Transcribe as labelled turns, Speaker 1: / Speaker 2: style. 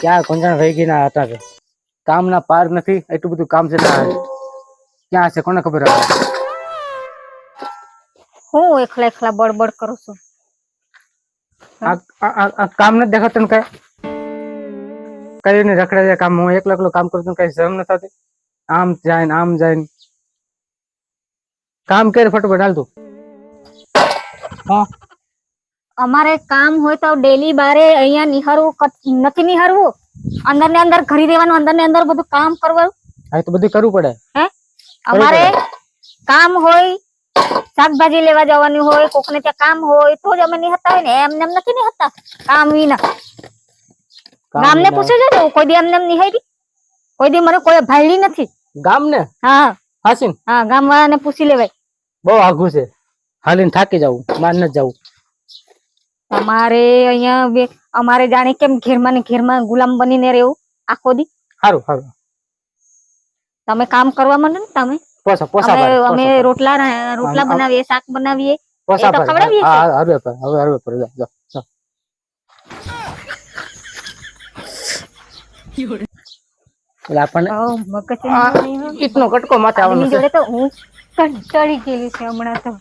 Speaker 1: ક્યાં વહી ગઈ ના હતા કે? કામના પાર નથી એટલું બધું કામ છે ક્યાં છે કોને ખબર
Speaker 2: હું એકલા એકલા બડબડ કરું છું.
Speaker 1: આ કામ નથી દેખાતું ને કઈ? કઈ ને રખડે છે કામ. હું એકલો એકલો કામ કરું છું કઈ શરમ નથી થતી આમ જાય આમ જાય કામ કરે ફટાફટ હાલ તું. હા.
Speaker 2: અમારે કામ હોય તો ડેલી બારે અહીંયા નિહારવું નથી નિહારવું અંદર ને અંદર ઘરી દેવાનું અંદર ને અંદર બધું કામ કરવાનું?
Speaker 1: હા તો બધું કરવું પડે.
Speaker 2: હે? અમારે કામ હોય શાકભાજી લેવા જવાનું હોય કોકને ત્યાં કામ હોય તો જ અમે નિહતા હોય ને. એમને એમ નથી નિહતા કામ વિના. ગામને. પૂછે છે કોઈ દી એમને એમ નિહારી કોઈ દી મને કોઈ ભાઈડી નથી.
Speaker 1: ગામ ને
Speaker 2: હા
Speaker 1: હાસીન
Speaker 2: હા ગામ વાળાને પૂછી લેવાય.
Speaker 1: બહુ આઘું છે. હાલીને થાકી જવું માન નથી જવું
Speaker 2: તમારે અહીંયા અમારે જાણે કેમ ઘેરમાં ને ઘેરમાં ગુલામ બનીને રહેવું? આખો દી?
Speaker 1: સારું સારું
Speaker 2: તમે કામ કરવા માંડો ને તમે? અમે રોટલા રોટલા બનાવીએ શાક બનાવીએ.
Speaker 1: કટકો માથે
Speaker 2: જોડે તો હું કંટાળી ગયેલી છે હમણાં તો.